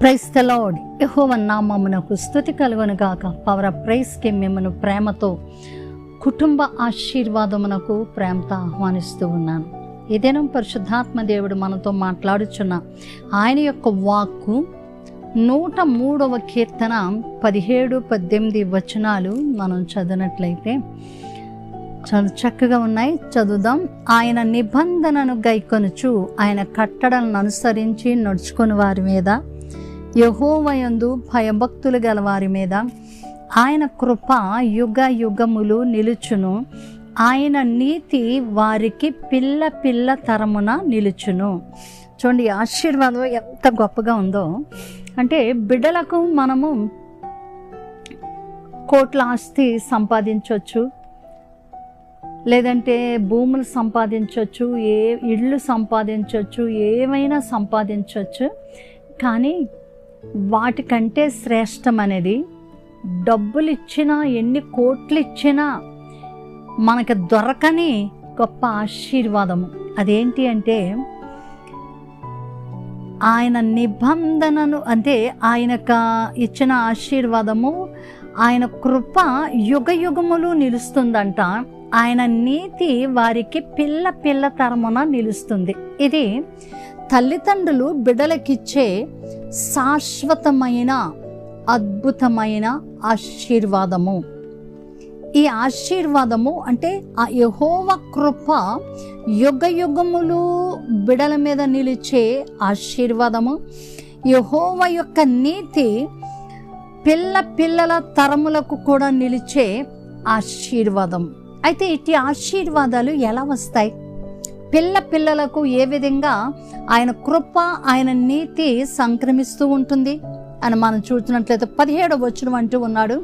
Price the lord యెహోవా నామమునకు కలుగును గాక. పవర్ ఆఫ్ ప్రైస్కి మిమ్మను ప్రేమతో కుటుంబ ఆశీర్వాదమునకు ప్రేమతో ఆహ్వానిస్తూ ఉన్నాను. ఏదైనా పరిశుద్ధాత్మ దేవుడు మనతో మాట్లాడుచున్న ఆయన యొక్క వాక్కు నూట మూడవ కీర్తన పదిహేడు పద్దెనిమిది వచనాలు మనం చదివినట్లయితే చాలా చక్కగా ఉన్నాయి. చదువుదాం. ఆయన నిబంధనను గైకొనుచు ఆయన కట్టడలను అనుసరించి నడుచుకుని వారి మీద యహోవయందు భయభక్తులు గల వారి మీద ఆయన కృప యుగ యుగములు నిలుచును. ఆయన నీతి వారికి పిల్ల పిల్ల తరమున నిలుచును. చూడండి ఆశీర్వాదం ఎంత గొప్పగా ఉందో. అంటే బిడ్డలకు మనము కోట్ల ఆస్తి సంపాదించవచ్చు లేదంటే భూములు సంపాదించవచ్చు ఏ ఇళ్ళు సంపాదించవచ్చు ఏమైనా సంపాదించవచ్చు కానీ వాటికంటే శ్రేష్టం అనేది డబ్బులు ఇచ్చినా ఎన్ని కోట్లు ఇచ్చినా మనకు దొరకని గొప్ప ఆశీర్వాదము. అదేంటి అంటే ఆయన నిబంధనను అంటే ఆయన ఇచ్చిన ఆశీర్వాదము ఆయన కృప యుగ యుగములు నిలుస్తుందంట. ఆయన నీతి వారికి పిల్ల పిల్ల తరమున నిలుస్తుంది. ఇది తల్లిదండ్రులు బిడ్డలకిచ్చే శాశ్వతమైన అద్భుతమైన ఆశీర్వాదము. ఈ ఆశీర్వాదము అంటే ఆ యహోవ కృప యుగ యుగములు బిడల మీద నిలిచే ఆశీర్వాదము. యహోవ యొక్క నీతి పిల్ల పిల్లల తరములకు కూడా నిలిచే ఆశీర్వాదం. అయితే ఇట్టి ఆశీర్వాదాలు ఎలా వస్తాయి? పిల్ల పిల్లలకు ఏ విధంగా ఆయన కృప ఆయన నీతి సంక్రమిస్తూ ఉంటుంది అని మనం చూసినట్లయితే పదిహేడు వచ్చిన అంటూ ఉన్నాడు.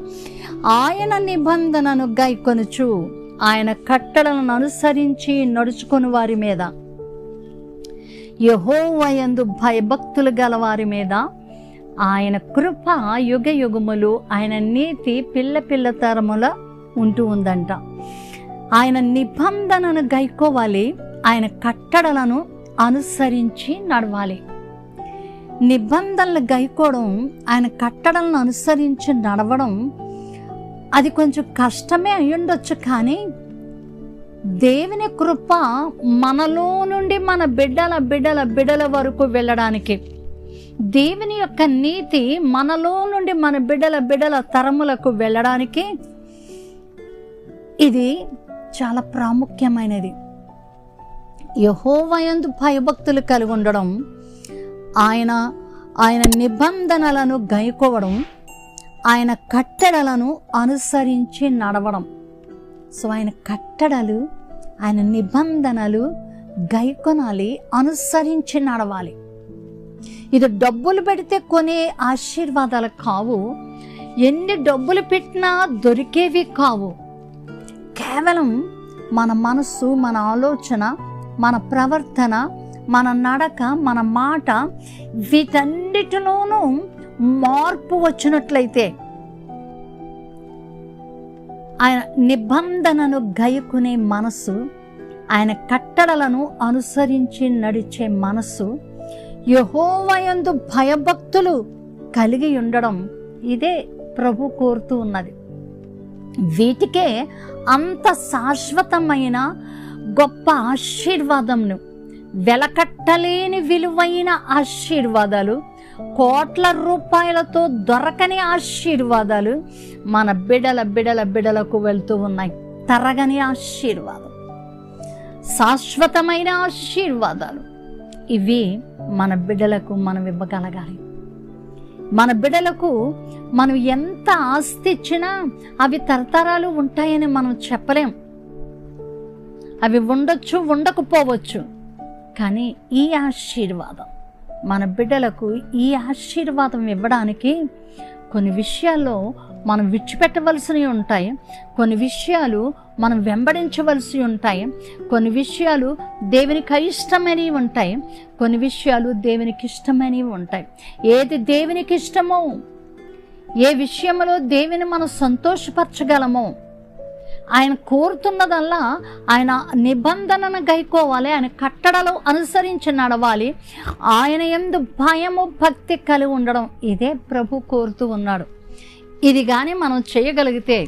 ఆయన నిబంధనను గైకొనుచు ఆయన కట్టడలను అనుసరించి నడుచుకొని వారి మీద యహోవయందు భయభక్తులు గల వారి మీద ఆయన కృప యుగ యుగములు ఆయన నీతి పిల్ల పిల్ల తరముల ఉంటూ ఉందంట. ఆయన నిబంధనను గైకోవాలి ఆయన కట్టడలను అనుసరించి నడవాలి. నిబంధనలు గైకోవడం ఆయన కట్టడలను అనుసరించి నడవడం అది కొంచెం కష్టమే అయ్యుండొచ్చు కానీ దేవుని కృప మనలో నుండి మన బిడ్డల బిడ్డల బిడ్డల వరకు వెళ్ళడానికి. దేవుని యొక్క నీతి మనలో నుండి మన బిడ్డల బిడ్డల తరములకు వెళ్ళడానికి ఇది చాలా ప్రాముఖ్యమైనది. యహోవయందు భయభక్తులు కలిగి ఉండడం ఆయన ఆయన నిబంధనలను గైకోవడం ఆయన కట్టడలను అనుసరించి నడవడం. సో ఆయన కట్టడలు ఆయన నిబంధనలు గైకొనాలి అనుసరించి నడవాలి. ఇది డబ్బులు పెడితే కొనే ఆశీర్వాదాలు కావు. ఎన్ని డబ్బులు పెట్టినా దొరికేవి కావు. కేవలం మన మనసు మన ఆలోచన మన ప్రవర్తన మన నడక మన మాట వీటన్నిటిలోనూ మార్పు వచ్చినట్లయితే ఆయన నిబంధనను గైకునే మనస్సు ఆయన కట్టడలను అనుసరించి నడిచే మనస్సు యహోవయందు భయభక్తులు కలిగి ఉండడం ఇదే ప్రభు కోరుతూ ఉన్నది. వీటికే అంత శాశ్వతమైన గొప్ప ఆశీర్వాదంను వెలకట్టలేని విలువైన ఆశీర్వాదాలు కోట్ల రూపాయలతో దొరకని ఆశీర్వాదాలు మన బిడల బిడల బిడలకు వెళ్తూ ఉన్నాయి. తరగని ఆశీర్వాదం శాశ్వతమైన ఆశీర్వాదాలు. ఇవి మన బిడ్డలకు మనం ఇవ్వగలగాలి. మన బిడ్డలకు మనం ఎంత ఆస్తి ఇచ్చినా అవి తరతరాలు ఉంటాయని మనం చెప్పలేం. అవి ఉండొచ్చు ఉండకపోవచ్చు. కానీ ఈ ఆశీర్వాదం మన బిడ్డలకు ఈ ఆశీర్వాదం ఇవ్వడానికి కొన్ని విషయాల్లో మనం విడిచిపెట్టవలసినవి ఉంటాయి. కొన్ని విషయాలు మనం వెంబడించవలసి ఉంటాయి. కొన్ని విషయాలు దేవునికి అయిష్టమైనవి ఉంటాయి. కొన్ని విషయాలు దేవునికి ఇష్టమైనవి ఉంటాయి. ఏది దేవునికి ఇష్టమో ఏ విషయంలో దేవుని మనం సంతోషపరచగలమో ఆయన కోరుతున్నదల్లా ఆయన నిబంధనను గైకోవాలి ఆయన కట్టడలు అనుసరించి నడవాలి ఆయన ఎందు భయము భక్తి కలిగి ఉండడం ఇదే ప్రభు కోరుతూ ఉన్నాడు. ఇది కానీ మనం చేయగలిగితే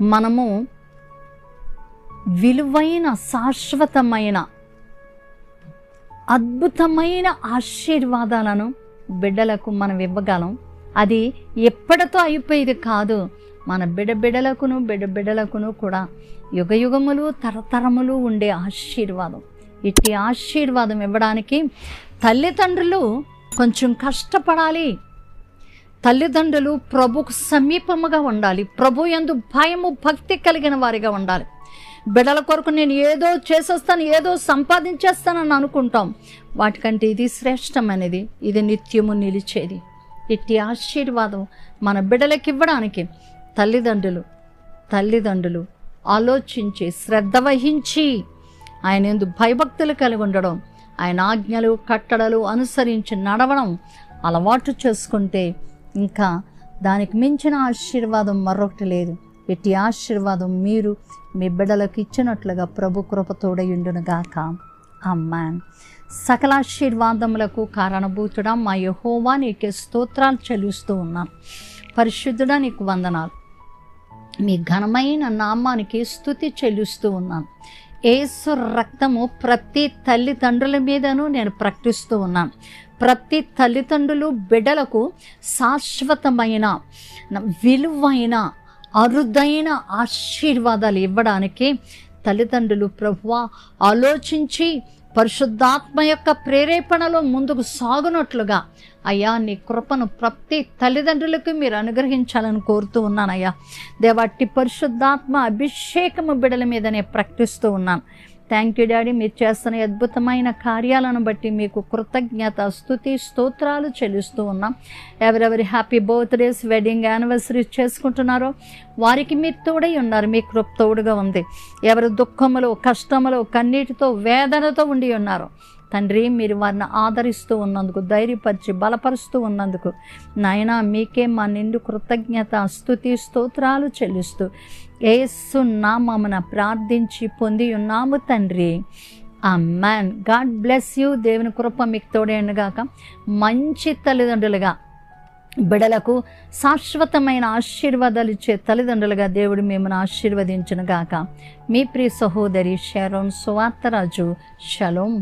మనము విలువైన శాశ్వతమైన అద్భుతమైన ఆశీర్వాదాలను బిడ్డలకు మనం ఇవ్వగలం. అది ఎప్పటితో అయిపోయేది కాదు. మన బిడబిడలకును బిడలకును కూడా యుగయుగములు తరతరములు ఉండే ఆశీర్వాదం. ఇట్టి ఆశీర్వాదం ఇవ్వడానికి తల్లిదండ్రులు కొంచెం కష్టపడాలి. తల్లిదండ్రులు ప్రభుకు సమీపముగా ఉండాలి. ప్రభు ఎందు భయము భక్తి కలిగిన వారిగా ఉండాలి. బిడల కొరకు నేను ఏదో చేసేస్తాను ఏదో సంపాదించేస్తానని అనుకుంటాం. వాటికంటే ఇది శ్రేష్టమైనది. ఇది నిత్యము నిలిచేది. ఇట్టి ఆశీర్వాదం మన బిడలకి ఇవ్వడానికి తల్లిదండ్రులు తల్లిదండ్రులు ఆలోచించి శ్రద్ధ వహించి ఆయన ఎందు భయభక్తులు కలిగి ఉండడం ఆయన ఆజ్ఞలు కట్టడలు అనుసరించి నడవడం అలవాటు చేసుకుంటే ఇంకా దానికి మించిన ఆశీర్వాదం మరొకటి లేదు. ఎట్టి ఆశీర్వాదం మీరు మీ బిడ్డలకు ఇచ్చినట్లుగా ప్రభు కృపతోడయుండునుగాక అమ్మాన్ సకల ఆశీర్వాదములకు కారణభూతుడా మా యహోవా నీకే స్తోత్రాలు చెల్లిస్తూ ఉన్నాను పరిశుద్ధుడా నీకు వందనాలు. మీ ఘనమైన నామానికి స్థుతి చెల్లిస్తూ ఉన్నాను. ఏసు రక్తము ప్రతి తల్లిదండ్రుల మీదను నేను ప్రకటిస్తూ ఉన్నాను. ప్రతి తల్లిదండ్రులు బిడ్డలకు శాశ్వతమైన విలువైన అరుదైన ఆశీర్వాదాలు ఇవ్వడానికి తల్లిదండ్రులు ప్రభువ ఆలోచించి పరిశుద్ధాత్మ యొక్క ప్రేరేపణలో ముందుకు సాగునట్లుగా. అయ్యా నీ కృపను ప్రతి తల్లిదండ్రులకు మీరు అనుగ్రహించాలని కోరుతూ ఉన్నానయ్యా. దేవాటి పరిశుద్ధాత్మ అభిషేకము బిడల మీదనే ప్రకటిస్తూ ఉన్నాను థ్యాంక్ యూ డాడీ మీరు చేస్తున్న అద్భుతమైన కార్యాలను బట్టి మీకు కృతజ్ఞత స్థుతి స్తోత్రాలు చెల్లిస్తూ ఉన్నాం. ఎవరెవరి హ్యాపీ బర్త్డేస్ వెడ్డింగ్ యానివర్సరీ చేసుకుంటున్నారో వారికి మీరు తోడై ఉన్నారు మీ కృప్ తోడుగా ఉంది. ఎవరు దుఃఖములు కష్టములు కన్నీటితో వేదనతో ఉండి ఉన్నారు. తండ్రి మీరు వారిని ఆదరిస్తూ ఉన్నందుకు ధైర్యపరిచి బలపరుస్తూ ఉన్నందుకు నాయన మీకే మా నిండు కృతజ్ఞత స్థుతి స్తోత్రాలు చెల్లిస్తూ ఏసు నామమున ప్రార్థించి పొంది ఉన్నాము తండ్రి. ఆ మ్యాన్ గాడ్ బ్లెస్ యూ దేవుని కృప మీకు తోడేండుగాక మంచి తల్లిదండ్రులుగా బిడలకు శాశ్వతమైన ఆశీర్వాదాలు ఇచ్చే తల్లిదండ్రులుగా దేవుడు మిమ్మల్ని ఆశీర్వదించునుగాక మీ ప్రియ సహోదరి షరోన్ సువార్తరాజు. షలోం